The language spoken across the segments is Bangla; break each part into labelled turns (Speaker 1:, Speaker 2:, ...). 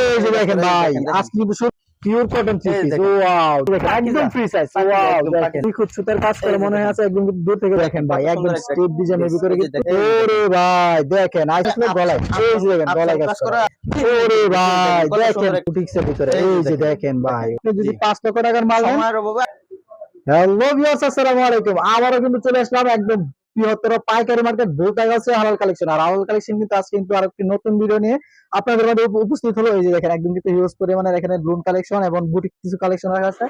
Speaker 1: এই যে দেখেন ভাই আজকে কিন্তু pure cotton three piece wow একদম ফ্রি সাইজ ওয়াও দেখেন। নিখুঁত সুতার কাজ করে মনে হয় আছে একদম দূর থেকে দেখেন ভাই একদম স্টেপ ডিজাইনের
Speaker 2: piece,
Speaker 1: ভিতরে কিন্তু ওরে ভাই দেখেন আসলে গলায় এই যে দেখেন গলায় কাজ করা। ওরে ভাই দেখেন বুটিক্সের ভিতরে
Speaker 2: এই যে দেখেন।
Speaker 1: ভাই যদি
Speaker 2: জি।
Speaker 1: 5 লক্ষ টাকার মাল হ্যালো ভিউয়ার্স আসসালামু আলাইকুম। আবারও কিন্তু চলে আসলাম একদম বৃহত্তর পাইকারি মার্কেট ভোটাগ আছে হালাল কালেকশন আর হালাল কালেকশন কিন্তু আজকে কিন্তু আরেকটি নতুন ভিডিও নিয়ে আপনাদের মধ্যে উপস্থিত হলো। এই যে দেখেন একদম কিন্তু হিউজ পরিমাণের এখানে ব্লুন কালেকশন এবং বুটিক কিছু কালেকশন রাখা আছে।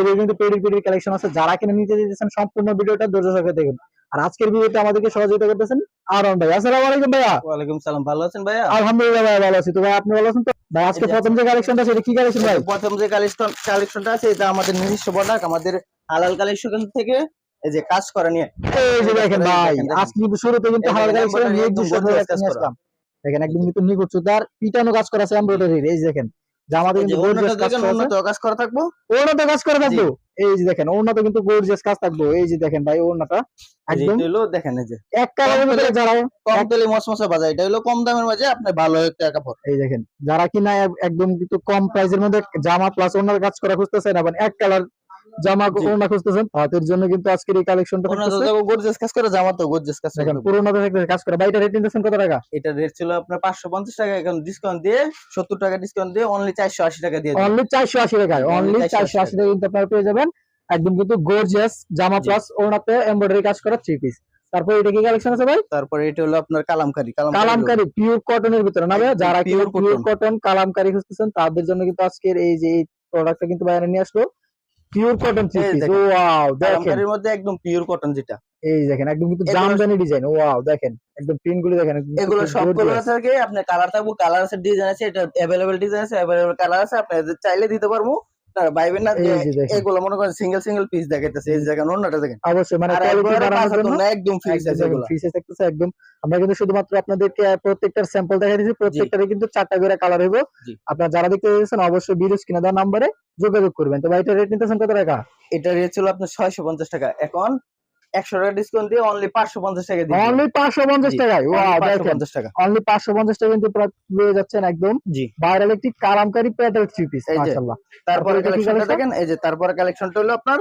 Speaker 1: এদের কিন্তু পেডি পেডি কালেকশন আছে। যারা কিনে নিতে দিতেছেন সম্পূর্ণ ভিডিওটা ধৈর্য সহকারে দেখুন। আর আজকের ভিডিওতে আমাদেরকে সহযোগিতা করতেছেন আরন ভাই। আসসালামু আলাইকুম ভাইয়া।
Speaker 2: ওয়ালাইকুম সালাম। ভালো আছেন ভাইয়া?
Speaker 1: আলহামদুলিল্লাহ ভাই ভালো আছি। তো ভাই আপনি ভালো আছেন তো? ভাই আজকে প্রথম যে কালেকশনটা সেটা কি কালেকশন ভাই?
Speaker 2: প্রথম যে কালেকশন কালেকশনটা আছে এটা আমাদের নিজস্ব প্রোডাক্ট আমাদের হালাল কালেকশন থেকে এই যে কাজ করা নিয়ে
Speaker 1: এই যে দেখেন ভাই। আজকে কিন্তু শুরুতে কিন্তু নিয়ে
Speaker 2: একদম
Speaker 1: একদম
Speaker 2: কাজ করা।
Speaker 1: দেখেন একদম কিন্তু নিখুঁত সুতার পিটানো কাজ করা আছে এমব্রয়ডারি এই দেখেন জামাতে কিন্তু গর্জিয়াস কাজ করা
Speaker 2: উন্নত কাজ করা থাকব
Speaker 1: ওড়নাতে কাজ করা থাকব এই যে দেখেন ওড়নাতে কিন্তু গর্জিয়াস কাজ থাকব এই যে দেখেন ভাই ওড়নাটা একদম
Speaker 2: এটা হলো দেখেন এই যে
Speaker 1: এক কালারের ভিতরে যারা
Speaker 2: কম তেলে মসমসা বাজার এটা হলো কম দামের মাঝে আপনি ভালো একটা কাপড়
Speaker 1: এই দেখেন যারা কিনা একদম কিন্তু কম প্রাইসের মধ্যে জামা প্লাস ওনার কাজ করা খুঁজতেছেন আবার এক কালার জামা। খুঁজতেছেন তাদের জন্য কিন্তু আজকের এই কালেকশনটা
Speaker 2: ওনার তো গর্জিয়াস কাজ করে জামা তো গর্জিয়াস কাজ
Speaker 1: দেখেন
Speaker 2: করে।
Speaker 1: পুরোনোতে থাকতে কাজ করা। বাইটা রেট নিতেছেন কত টাকা?
Speaker 2: এটা রেট ছিল আপনার পাঁচশো পঞ্চাশ টাকা এখন ডিসকাউন্ট দিয়ে সত্তর টাকা ডিসকাউন্ট দিয়ে অনলি চারশো আশি টাকা দিয়ে
Speaker 1: অনলি চারশো আশি টাকায় অনলি
Speaker 2: 480
Speaker 1: চারশো আশি টাকা। কিন্তু আপনারা পেয়ে যাবেন। একদম কিন্তু গর্জিয়াস জামা প্লাস ওনাতে এমব্রয়ডারি কাজ করা থ্রি পিস তারপর এটা কি কালেকশন আছে ভাই?
Speaker 2: তারপরে এটা হলো আপনার কালামকারি
Speaker 1: কালামকারি পিওর কটনের ভিতরে না ভাই? যারা পিওর কটন কালামকারি খুঁজতেছেন তাদের জন্য কিন্তু আজকের এই যে প্রোডাক্টটা কিন্তু বাইরে নিয়ে আসলো। পিওর কটন ওয়াও দেখেন।
Speaker 2: এর মধ্যে একদম পিওর কটন যেটা।
Speaker 1: এই দেখেন একদম কিন্তু জামদানি ডিজাইন ওয়াও দেখেন। একদম প্রিন্টগুলো দেখেন
Speaker 2: এগুলো
Speaker 1: সব
Speaker 2: কালার
Speaker 1: আছে
Speaker 2: কি আপনি কালার থাকব কালার আছে ডিজাইন আছে এটা অ্যাভেলেবেল ডিজাইন আছে अवेलेबल কালার আছে আপনি চাইলে দিতে পারব। ভাইবেন না। এগুলো মনে করেন সিঙ্গেল সিঙ্গেল পিস দেখাইতেছে এই যে অন্যটা দেখেন
Speaker 1: অবশ্যই মানে
Speaker 2: আর
Speaker 1: কোয়ালিটি
Speaker 2: একবারে
Speaker 1: বাড়ানোর
Speaker 2: পাঁচাত্তর
Speaker 1: জন্য
Speaker 2: না, একদম ফ্রি সাইজ এগুলো।
Speaker 1: ফ্রি থাকতেছে একদম আমরা কিন্তু শুধুমাত্র আপনাদেরকে প্রত্যেকটার স্যাম্পল দেখাই দিয়েছি প্রত্যেকটারই কিন্তু চারটা করে কালার হইব।
Speaker 2: জি।
Speaker 1: আপনারা যারা দেখতে চাইছেন অবশ্যই ভিডিও কিনা দেওয়া নাম্বারে যোগাযোগ করবেন। তো ভাই এটা রেট নিতেছেন কত টাকা?
Speaker 2: এটা রেট ছিল আপনার ছয়শো পঞ্চাশ টাকা। এখন একশো টাকা ডিসকাউন্ট দিয়ে অনলি পাঁচশো পঞ্চাশ টাকা দিয়ে
Speaker 1: অনলি পাঁচশো পঞ্চাশ
Speaker 2: জি,
Speaker 1: টাকায়? ওয়াও দেখেন।
Speaker 2: পঞ্চাশ টাকা।
Speaker 1: অনলি পাঁচশো পঞ্চাশ টাকা কিন্তু পেয়ে যাচ্ছেন একদম।
Speaker 2: জি।
Speaker 1: ভাইরাল একটি কালামকারি প্যাটেল থ্রি পিস
Speaker 2: এই যে,
Speaker 1: মাশাআল্লাহ।
Speaker 2: তারপরে
Speaker 1: কালেকশন টা
Speaker 2: কালেকশনটা দেখেন এই যে তারপরে কালেকশনটা হলো আপনার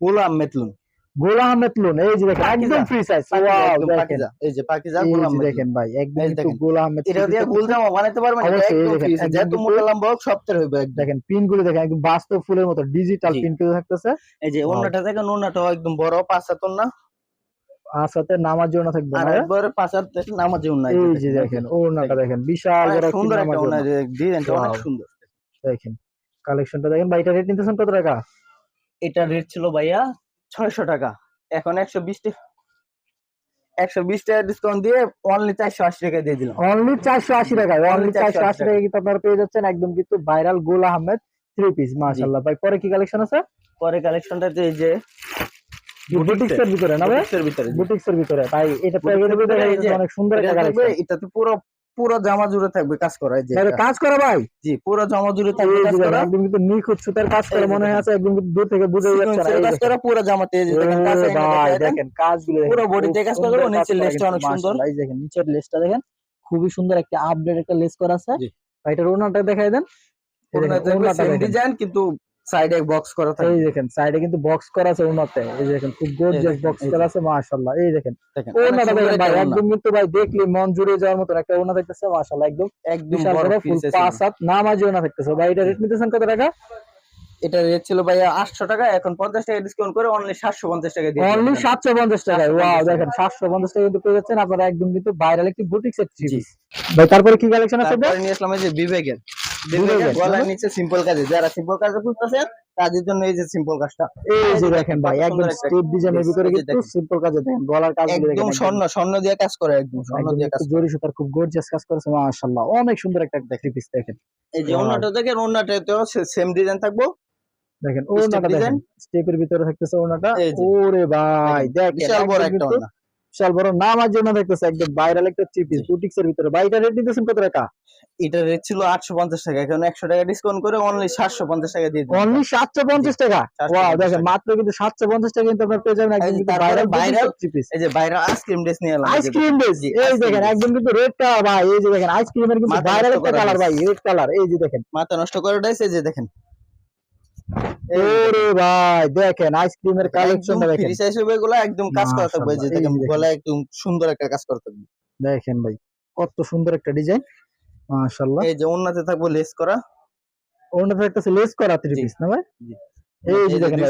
Speaker 2: গোলাম মেতলুন
Speaker 1: গোলাম আহমেদ লুন এই যে দেখেন একদম ফ্রি সাইজ ওয়াও দেখেন।
Speaker 2: এই যে পাকিজা গোলাম
Speaker 1: দেখেন ভাই একদম কিন্তু গোলাম আহমেদ
Speaker 2: এটা দিয়ে গুল জামা বানাইতে পারবেন একদম free size। যত মোটা লম্বা হোক হইবে একদম।
Speaker 1: দেখেন পিনগুলো দেখেন একদম বাস্তব ফুলের মতো ডিজিটাল। পিনগুলো থাকতেছে।
Speaker 2: এই যে দেখেন অন্যটাও একদম বড় পাঁচ হাত না
Speaker 1: আর সাথে নামার জন্য থাকবে
Speaker 2: আর
Speaker 1: না
Speaker 2: একবারে হাত দেখেন নামাজে
Speaker 1: এই যে দেখেন ওড়নাটা দেখেন। বিশাল বড়
Speaker 2: সুন্দর একটা
Speaker 1: নামাজ।
Speaker 2: ডিজাইনটা অনেক সুন্দর।
Speaker 1: দেখেন কালেকশনটা দেখেন ভাই এটা রেট নিতেছেন কত টাকা?
Speaker 2: এটা রেট ছিল ভাইয়া ছয়শো টাকা। এখন একশো বিশ টাকা একশো বিশ টাকা ডিসকাউন্ট দিয়ে অনলি চারশো আশি টাকা দিয়ে দিলাম।
Speaker 1: অনলি চারশো আশি টাকা অনলি চারশো আশি টাকা কিন্তু আপনারা পেয়ে যাচ্ছেন একদম কিন্তু viral Gul Ahmed three piece মাশাল্লাহ ভাই পরে কি কালেকশন আছে?
Speaker 2: পরে কালেকশনটা এই যে
Speaker 1: বুটিক্স এর ভিতরে না ভাই?
Speaker 2: বুটিক্সের ভিতরে
Speaker 1: ভাই এটা অনেক সুন্দর
Speaker 2: এটা
Speaker 1: একটা কালেকশন
Speaker 2: এটাতে পুরো পুরো জামা জুড়ে থাকবে কাজ করা এই যে
Speaker 1: কাজ করা ভাই?
Speaker 2: জি পুরো জামা জুড়ে থাকবে কাজ করা।
Speaker 1: একদম কিন্তু নিখুঁত সুতার কাজ করে মনে হয় আছে একদম দূর থেকে বুঝে যাচ্ছে
Speaker 2: কাজ করা পুরো জামাতে এই যে
Speaker 1: ভাই, দেখেন কাজগুলো
Speaker 2: পুরো body তে কাজ করা,
Speaker 1: সুন্দর
Speaker 2: নিচের লেসটা অনেক সুন্দর।
Speaker 1: এই দেখেন নিচের লেসটা দেখেন খুবই সুন্দর একটা আপডেট একটা লেস করা আছে। ভাই এটার ওনাটা দেখাই দেন। দেখেন।
Speaker 2: ডিজাইন কিন্তু সাইডে বক্স করা
Speaker 1: থাকে।
Speaker 2: এই
Speaker 1: দেখেন সাইডে কিন্তু বক্স করা আছে ওনাতে। এই দেখেন খুব গর্জিয়াস বক্স করা আছে মাশাআল্লাহ। এই দেখেন ওনাটা দেখেন ভাই একদম কিন্তু ভাই দেখলি মন জুড়ে যাওয়ার মতো একটা ওনা দেখতেছে মাশাআল্লাহ একদম
Speaker 2: একদম বড়
Speaker 1: ফুল পাঁচ হাত নামাজি ওনা দেখতেছে। ভাই এটা রেট নিতেছেন কত টাকা?
Speaker 2: এটা রেট ছিল ভাইয়া আটশো টাকা এখন পঞ্চাশ টাকা ডিসকাউন্ট করে অনলি সাতশো পঞ্চাশ টাকা দিয়ে
Speaker 1: অনলি। সাতশো পঞ্চাশ
Speaker 2: 750
Speaker 1: ওয়াও দেখেন সাতশো পঞ্চাশ টাকা কিন্তু পেয়ে যাচ্ছেন আপনারা একদম কিন্তু ভাইরাল একটি বুটিক সেট। ভাই তারপরে কি কালেকশন আছে ভাই?
Speaker 2: নিয়ে আসলাম এই যে বিবেকের গলার নিচে সিম্পল কাজে যারা সিম্পল কাজে খুঁজতেছেন তাদের জন্য এই যে সিম্পল কাজটা।
Speaker 1: এই যে দেখেন ভাই একদম স্টেপ ডিজাইনের ভিতরে কিন্তু সিম্পল কাজে দেখেন গলার কাজ
Speaker 2: একদম স্বর্ণ স্বর্ণ দিয়ে কাজ করে একদম স্বর্ণ দিয়ে কাজ
Speaker 1: জরি সুতার খুব গর্জিয়াস কাজ করেছে মাশাআল্লাহ। অনেক সুন্দর একটা পিস দেখেন।
Speaker 2: এই যে. অন্যটা দেখেন অন্যটাতেও সেম ডিজাইন থাকব।
Speaker 1: দেখেন দেখেন স্টেপের ভিতরে থাকতেছে ওরে ভাই দেখেন
Speaker 2: বিশাল বড় একটা
Speaker 1: কিন্তু
Speaker 2: ওড়না।
Speaker 1: বিশাল বড় নাম জন্য দেখতেছে একদম ভাইরাল একটা থ্রি পিস বুটিক্স এর ভিতরে। ভাই এটা রেট দিতেছেন কত টাকা?
Speaker 2: এটা রেট ছিল আটশো পঞ্চাশ টাকা এখন একশো টাকা ডিসকাউন্ট করে অনলি সাতশো পঞ্চাশ টাকা দিয়ে
Speaker 1: অনলি টাকা? ওয়াও দেখেন মাত্র কিন্তু সাতশো পঞ্চাশ টাকা কিন্তু আপনার পেয়ে যাবেন একদম ভাইরাল ভাইরাল থ্রি পিস
Speaker 2: এই যে বাইরে আইসক্রিম ড্রেস নিয়ে এলাম।
Speaker 1: আইসক্রিম
Speaker 2: জি,
Speaker 1: এই দেখেন। একদম কিন্তু রেড কালার ভাই এই যে দেখেন আইসক্রিমের কিন্তু ভাইরাল একটা কালার ভাই। রেড কালার এই যে দেখেন।
Speaker 2: মাথা নষ্ট করে এই যে দেখেন।
Speaker 1: ওরে ভাই দেখেন আইসক্রিমের কালেকশনটা দেখেন
Speaker 2: ফ্রি সাইজ হবে এগুলো একদম কাজ করা থাকবে যে দেখেন
Speaker 1: যে
Speaker 2: একদম সুন্দর একটা কাজ করা থাকবে।
Speaker 1: দেখেন ভাই কত সুন্দর একটা ডিজাইন মাশাআল্লাহ।
Speaker 2: এই যে ওন্নাতে থাকব লেস করা।
Speaker 1: ওন্নাতে একটা লেস করা থ্রি পিস না ভাই? এই যে দেখেন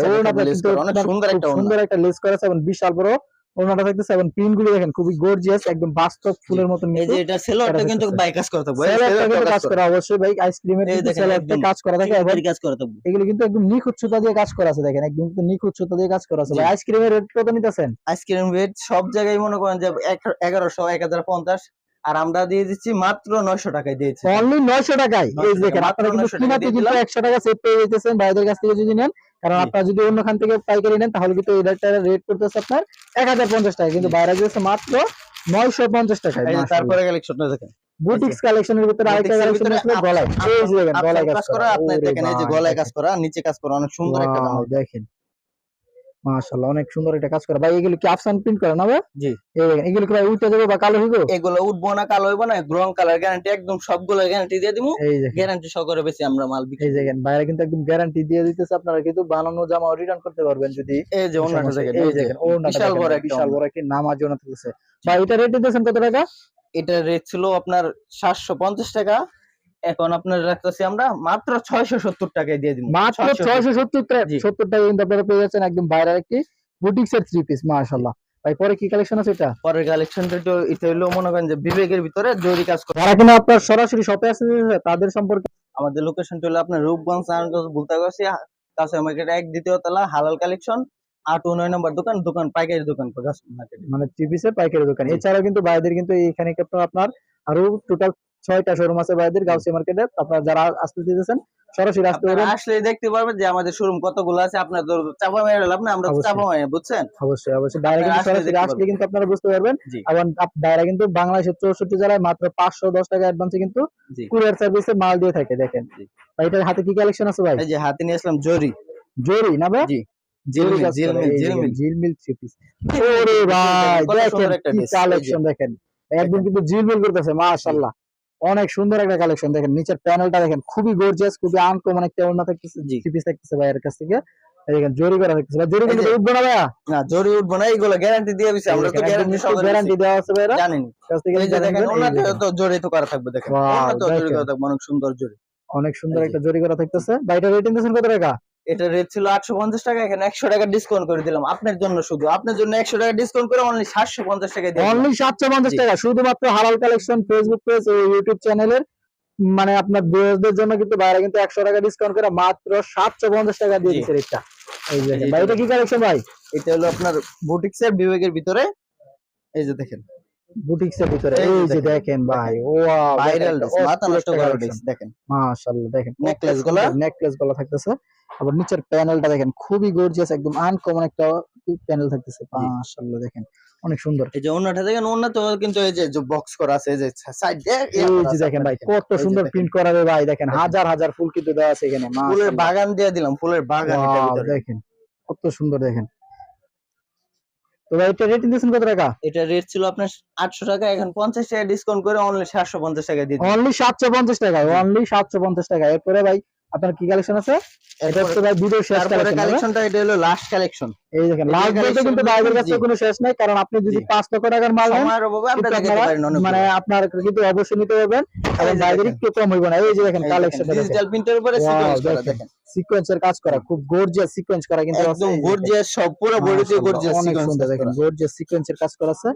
Speaker 2: করা, অনেক সুন্দর একটা
Speaker 1: সুন্দর একটা লেস করা আছে এবং বিশাল বড় ওনাটা থাকতেছে এবং পিনগুলো দেখেন খুবই গর্জিয়াস একদম বাস্তব ফুলের মতন
Speaker 2: এই যে এটা সেলরটা কিন্তু কাজ করতে হবে
Speaker 1: সেলরটা কিন্তু
Speaker 2: কাজ করা।
Speaker 1: অবশ্যই ভাই আইসক্রিমের কিন্তু সেলারটা কাজ করা থাকে এবং
Speaker 2: কাজ করা হবে
Speaker 1: এগুলো কিন্তু একদম নিখুঁত সুতা দিয়ে কাজ করা আছে দেখেন একদম কিন্তু নিখুঁত সুতা দিয়ে কাজ করা আছে ভাই। আইসক্রিমের রেট কত নিতেছেন?
Speaker 2: আইসক্রিম রেট সব জায়গায় মনে করেন যে এক- এগারোশো এক হাজার পঞ্চাশ। আর আমরা দিয়ে দিচ্ছি মাত্র নয়শো টাকায় দিয়েছি।
Speaker 1: অনলি নয়শো টাকায়। এই
Speaker 2: 900
Speaker 1: দেখেন আপনারা কিন্তু কিনাতে কিন্তু
Speaker 2: দিলাম।
Speaker 1: একশো টাকা সেভ পেয়ে যেতেছেন কাছ থেকে যদি নেন কারণ। আপনারা যদি অন্য খান থেকে পাইকারি নেন তাহলে কিন্তু এটা রেট করতেছে আপনার এক হাজার পঞ্চাশ টাকা। কিন্তু বাইরে দিয়েছে মাত্র নয়শো পঞ্চাশ টাকায়
Speaker 2: তারপরে কালেকশনটা দেখেন।
Speaker 1: বুটিক্স কালেকশনের ভিতরে আরেকটা
Speaker 2: এর
Speaker 1: কালেকশন
Speaker 2: ভিতরে
Speaker 1: আসলে গলায়। এই দেখেন গলায়
Speaker 2: কাজ করা। আপনি দেখেন এই যে গলায় কাজ করা নিচে কাজ করা অনেক সুন্দর একটা
Speaker 1: দেখেন। মাশাআল্লাহ অনেক সুন্দর একটা কাজ করা। ভাই এগুলো কি আফসান প্রিন্ট করে না ভাই?
Speaker 2: জি।
Speaker 1: এই দেখেন এগুলো কি ভাই উঠে যাবে বা কালো হইব
Speaker 2: এগুলো উঠবো না কালো হইবো না গ্রং কালার গ্যারান্টি একদম সবগুলো গ্যারান্টি দিয়ে
Speaker 1: দেখেন।
Speaker 2: গ্যারান্টি সহকারে বেশি আমরা মাল বিক্রি
Speaker 1: এই দেখেন বাইরে কিন্তু একদম গ্যারান্টি দিয়ে দিতেছে আপনারা কিন্তু বানানো জামা রিটার্ন করতে পারবেন যদি
Speaker 2: এই যে
Speaker 1: সমস্যা-
Speaker 2: দেখেন
Speaker 1: এই দেখেন ওড়নাটা
Speaker 2: বিশাল বড় একটা
Speaker 1: বিশাল। বড় একটি নামার জন্য থাকতেছে। ভাই এটা রেট দিতেছেন কত টাকা?
Speaker 2: এটা রেট ছিল আপনার সাতশো পঞ্চাশ টাকা। এখন আপনার রাখতেছি আমরা মাত্র ছয়শো সত্তর টাকায় দিয়ে দিব।
Speaker 1: মাত্র
Speaker 2: 670
Speaker 1: ছয়শো সত্তর টাকা সত্তর টাকা কিন্তু আপনারা পেয়ে যাচ্ছেন একদম বাইরের একটি বুটিক্স এর থ্রি পিস মাশাআল্লাহ। ভাই পরে কি কালেকশন আছে এটা?
Speaker 2: পরের কালেকশনটা তো এটা হলো মনে করেন যে বিবেকের ভিতরে জরি কাজ করে।
Speaker 1: যারা কিনা আপনার সরাসরি শপে আসে তাদের সম্পর্কে
Speaker 2: আমাদের লোকেশনটা হলো আপনার রূপগঞ্জ নারায়ণগঞ্জ বুলতাগাছি কাঁচা মার্কেট এক দ্বিতীয় তলা হালাল কালেকশন আট নয় নম্বর দোকান দোকান পাইকারি দোকান
Speaker 1: মানে থ্রি পিসের পাইকারি দোকান। এছাড়াও কিন্তু বাইদের কিন্তু এখানে কিন্তু আপনার আরও টোটাল ছয়টা শোরুম আছে বাইদের গাউসিয়া মার্কেটে আপনারা যারা আসতে দিতেছেন সরাসরি আসতে পারেন
Speaker 2: আসলে দেখতে পারবেন যে আমাদের শোরুম কতগুলো আছে। আপনার চাপা মেরে লাভ না আমরা চাপা মেরে বুঝছেন?
Speaker 1: অবশ্যই অবশ্যই। বাইরে কিন্তু সরাসরি আসলে কিন্তু আপনারা বুঝতে পারবেন। এবং বাইরে কিন্তু বাংলাদেশের চৌষট্টি জেলায় মাত্র পাঁচশো দশ টাকা অ্যাডভান্সে কিন্তু কুরিয়ার সার্ভিসে মাল দিয়ে থাকে দেখেন। ভাই এটার হাতে কি কালেকশন আছে ভাই?
Speaker 2: এই যে হাতে নিয়ে আসলাম জরি।
Speaker 1: জরি না ভাই?
Speaker 2: জি।
Speaker 1: দেখেন একদম কিন্তু জিলমিল করতেছে মাশাআল্লাহ অনেক সুন্দর একটা কালেকশন দেখেন। নিচের প্যানেলটা দেখেন খুবই গর্জিয়াস খুবই আনকমন একটা ওড়না থাকতেছে
Speaker 2: জি।
Speaker 1: পিস থাকতেছে ভাইয়ের কাছ থেকে। দেখেন জরি করা থাকতেছে। ভাই জরি কিন্তু উঠবো না
Speaker 2: জরি উঠবো না এইগুলো গ্যারান্টি দিয়ে দিছি আমরা তো গ্যারান্টি সহকারে
Speaker 1: গ্যারান্টি দেওয়া আছে ভাইরা
Speaker 2: জানেন।
Speaker 1: কাছ থেকে
Speaker 2: দেখেন
Speaker 1: জানেন, এই
Speaker 2: ওনাতে তো করা থাকবে দেখেন।
Speaker 1: Wow,
Speaker 2: ওনাতেও করা থাকবে অনেক সুন্দর জড়ি
Speaker 1: অনেক সুন্দর একটা জরি করা থাকতেছে। এটা রেটিং দিয়েছেন কত টাকা?
Speaker 2: এটা রেট ছিল আটশো পঞ্চাশ টাকা এখানে একশো টাকা ডিসকাউন্ট করে দিলাম। আপনার জন্য শুধু। আপনার জন্য একশো টাকা ডিসকাউন্ট করে অনলি সাতশো পঞ্চাশ টাকা।
Speaker 1: অনলি সাতশো পঞ্চাশ টাকা। শুধুমাত্র হালাল কালেকশন ফেসবুক পেজ ও ইউটিউব চ্যানেলের মানে আপনার ভিউয়ারদের জন্য কিন্তু বাইরে কিন্তু একশো টাকা ডিসকাউন্ট করে মাত্র সাতশো পঞ্চাশ টাকা দিয়ে। দিচ্ছে রেটটা এই যে ভাই এটা কি কালেকশন ভাই?
Speaker 2: এটা হলো আপনার বুটিক্স এর বিভাগের ভিতরে। এই যে দেখেন।
Speaker 1: বুটিক্স এর ভিতরে।
Speaker 2: এই যে দেখেন।
Speaker 1: ভাই ও
Speaker 2: ভাইরাল মাথা নষ্ট করা dress, দেখেন।
Speaker 1: মাশাআল্লাহ দেখেন।
Speaker 2: Necklace গুলা?
Speaker 1: নেকলেসগুলা থাকতেছে। আবার নিচের প্যানেলটা দেখেন খুবই গর্জিয়াস একদম আনকমন একটা প্যানেল থাকতেছে। মাশাআল্লাহ দেখেন। অনেক সুন্দর।
Speaker 2: এই যে অন্যটা দেখেন অন্য তো কিন্তু এই যে বক্স করা আছে এই যে সাইড
Speaker 1: এই যে দেখেন ভাই কত সুন্দর প্রিন্ট করা রে ভাই দেখেন। হাজার হাজার ফুল কিন্তু দেওয়া আছে এখানে
Speaker 2: ফুলের বাগান দিয়ে দিলাম ফুলের বাগান
Speaker 1: Wow,
Speaker 2: ভিতরে।
Speaker 1: দেখেন কত সুন্দর দেখেন। তো ভাই এটা রেট দিয়েছেন কত টাকা?
Speaker 2: এটা রেট ছিল আপনার আটশো টাকা এখন পঞ্চাশ টাকা ডিসকাউন্ট করে অনলি সাতশো পঞ্চাশ টাকা দিয়ে দিন।
Speaker 1: অনলি সাতশো পঞ্চাশ টাকা অনলি সাতশো পঞ্চাশ টাকা। এরপরে ভাই আপনার কি কালেকশন আছে? এটা হচ্ছে ভাই ভিডিও শেষ কালেকশন
Speaker 2: কালেকশনটা এটা হলো লাস্ট কালেকশন
Speaker 1: এই দেখেন লাস্ট বলতে কিন্তু বাইরের কাছে কোনো শেষ নাই কারণ আপনি যদি
Speaker 2: জি।
Speaker 1: পাঁচ লক্ষ টাকার মাল নেন
Speaker 2: সময়ের অভাবে আমরা দেখাতে পারি না
Speaker 1: মানে আপনার কিন্তু অবশ্যই নিতে পারবেন
Speaker 2: এই যে
Speaker 1: বাইরের। একটু কম হইব না। এই যে দেখেন কালেকশন
Speaker 2: ডিজিটাল প্রিন্টের উপরে সিকোয়েন্স করা
Speaker 1: দেখেন। সিকোয়েন্সের কাজ করা খুব গর্জিয়াস সিকোয়েন্স করা কিন্তু
Speaker 2: একদম। গর্জিয়াস সব পুরো বডিতে গর্জিয়াস সিকোয়েন্স
Speaker 1: সুন্দর দেখেন গর্জিয়াস সিকোয়েন্সের কাজ করা আছে।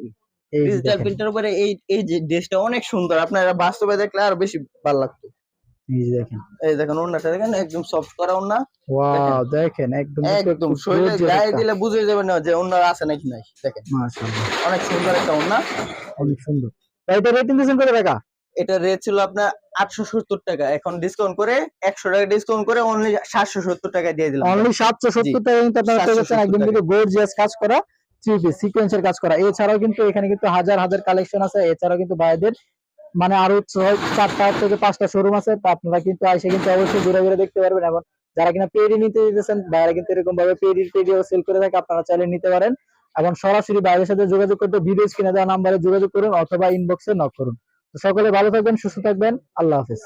Speaker 1: এই
Speaker 2: ডিজিটাল প্রিন্টের উপরে এই এই যে ড্রেসটা অনেক সুন্দর আপনারা বাস্তবে দেখলে আরও বেশি ভালো লাগতো।
Speaker 1: এই যে দেখেন।
Speaker 2: এই দেখেন ওন্নাটা দেখেন একদম সফট করা ওন্না
Speaker 1: ওয়াও দেখেন। একদম
Speaker 2: একদম শরীরে গায়ে দিলে বুঝে যাবে না যে ওন্না আছে নাকি নাই দেখেন।
Speaker 1: মাশাআল্লাহ।
Speaker 2: অনেক সুন্দর একটা ওন্না
Speaker 1: অনেক সুন্দর। এটা রেটিং দিয়েছেন কত টাকা?
Speaker 2: এটা রেট ছিল আপনার আটশো সত্তর টাকা। এখন ডিসকাউন্ট করে একশো টাকা ডিসকাউন্ট করে অনলি সাতশো সত্তর টাকা দিয়ে দিলাম।
Speaker 1: অনলি সাতশো সত্তর টাকা কিন্তু আপনারা পেয়ে যাচ্ছেন।
Speaker 2: 770
Speaker 1: একদম কিন্তু গর্জিয়াস কাজ করা থ্রি পিস সিকোয়েন্সের কাজ করা। এছাড়াও কিন্তু এখানে কিন্তু হাজার হাজার কালেকশন আছে। এছাড়াও কিন্তু ভাইদের মানে আরও চারটা থেকে পাঁচটা শোরুম আছে, তা আপনারা কিন্তু এসে কিন্তু অবশ্যই ঘুরে ঘুরে দেখতে পারবেন। এবং যারা কিনা পেরি নিতে যেতেছেন বাইরে কিন্তু এরকম ভাবে পেরি পেডিও সেল করে থাকে, আপনারা চাইলে নিতে পারেন। এবং সরাসরি বাইরের সাথে যোগাযোগ করতে ভিডিও কিনে দেওয়া নাম্বারে যোগাযোগ করুন অথবা ইনবক্সে নক করুন। সকলে ভালো থাকবেন, সুস্থ থাকবেন, আল্লাহ হাফেজ।